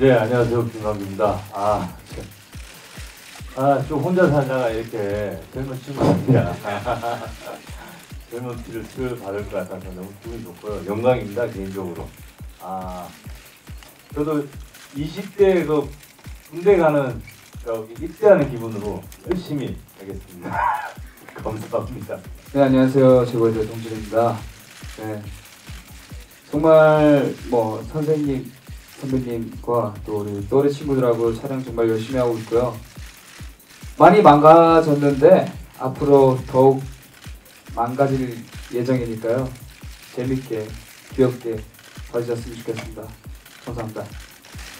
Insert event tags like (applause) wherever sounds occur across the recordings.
네, 안녕하세요. 김광규입니다. 아, 참. 아, 좀 혼자 살다가 이렇게 젊은 친구들이랑 (laughs) 젊은 피를 수혈 받을 것 같아서 너무 기분이 좋고요. 영광입니다, 개인적으로. 아, 저도 20대 그 군대 가는 입대하는 기분으로 열심히 하겠습니다. (laughs) 감사합니다. 네 안녕하세요 제보이대 동준입니다. 네 정말 뭐 선생님 선배님과 또 우리 또래 친구들하고 촬영 정말 열심히 하고 있고요. 많이 망가졌는데 앞으로 더욱 망가질 예정이니까요. 재밌게 귀엽게 봐주셨으면 좋겠습니다. 감사합니다.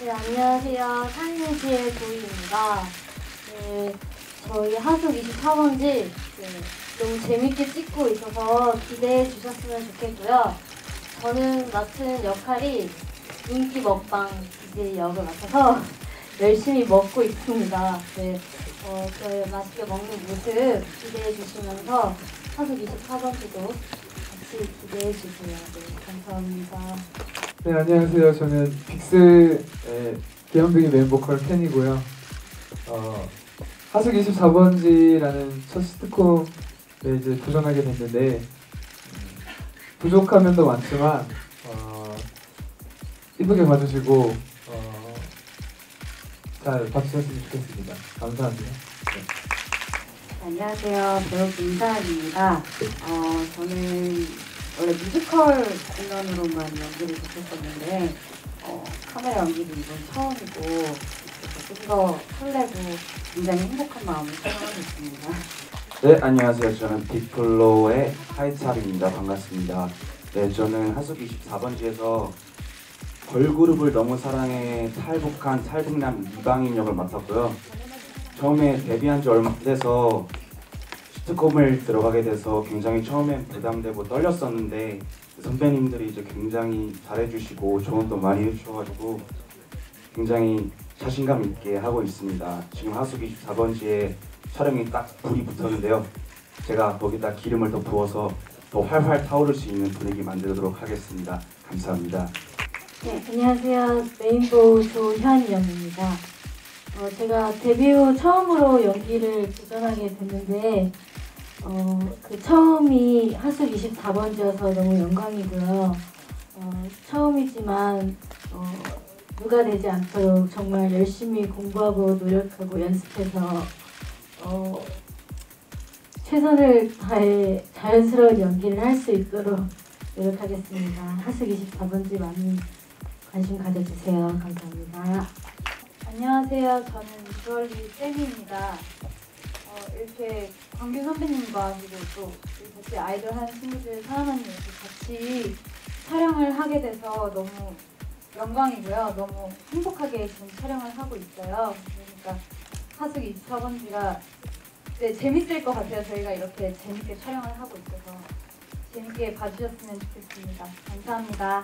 네, 안녕하세요. 산림시의 조이입니다. 네, 저희 하숙 24번지 네, 너무 재밌게 찍고 있어서 기대해 주셨으면 좋겠고요. 저는 맡은 역할이 인기 먹방 BJ 역을 맡아서 (laughs) 열심히 먹고 있습니다. 네, 어, 저희 맛있게 먹는 모습 기대해 주시면서 하숙 24번지도 같이 기대해 주세요. 네, 감사합니다. 네 안녕하세요. 저는 빅스의 개연병이 멤보컬 팬이고요. 어, 하숙 24번지라는 첫 시트콤에 이제 도전하게 됐는데 음, 부족한 면도 많지만 어, 이쁘게 봐주시고 어, 잘 봐주셨으면 좋겠습니다. 감사합니다. 안녕하세요. 배우 김사은입니다. 어, 저는 원래 뮤지컬 공연으로만 연기를 접했었는데 어, 카메라 연기도 이번 처음이고 좀더 설레고 굉장히 행복한 마음을 촬영하고 있습니다. 네, 안녕하세요. 저는 빅플로의 하이차입니다. 반갑습니다. 네, 저는 하숙 24번지에서 걸그룹을 너무 사랑해 탈북한 탈북남 이방인 역을 맡았고요. 처음에 데뷔한 지 얼마 안 돼서 시트콤을 들어가게 돼서 굉장히 처음엔 부담되고 떨렸었는데 선배님들이 이제 굉장히 잘해주시고 조언도 많이 해주셔가지고 굉장히 자신감 있게 하고 있습니다. 지금 하숙 24번지에 촬영이 딱 불이 붙었는데요. 제가 거기다 기름을 더 부어서 더 활활 타오를 수 있는 분위기 만들도록 하겠습니다. 감사합니다. 네, 안녕하세요. 메인보우 조현영입니다. 어, 제가 데뷔 후 처음으로 연기를 도전하게 됐는데 어, 그 처음이 하숙 24번지여서 너무 영광이고요. 어, 처음이지만 어, 누가 되지 않도록 정말 열심히 공부하고 노력하고 연습해서 어, 최선을 다해 자연스러운 연기를 할 수 있도록 노력하겠습니다. 하숙 24번지 많이 관심 가져주세요. 감사합니다. 안녕하세요. 저는 주얼리 쌤입니다. 어, 이렇게 광규 선배님과 그리고 또 같이 아이돌 하는 친구들 사랑하는 같이 촬영을 하게 돼서 너무 영광이고요. 너무 행복하게 지금 촬영을 하고 있어요. 그러니까 하숙 24번지가 네, 재밌을 것 같아요. 저희가 이렇게 재밌게 촬영을 하고 있어서 재밌게 봐주셨으면 좋겠습니다. 감사합니다.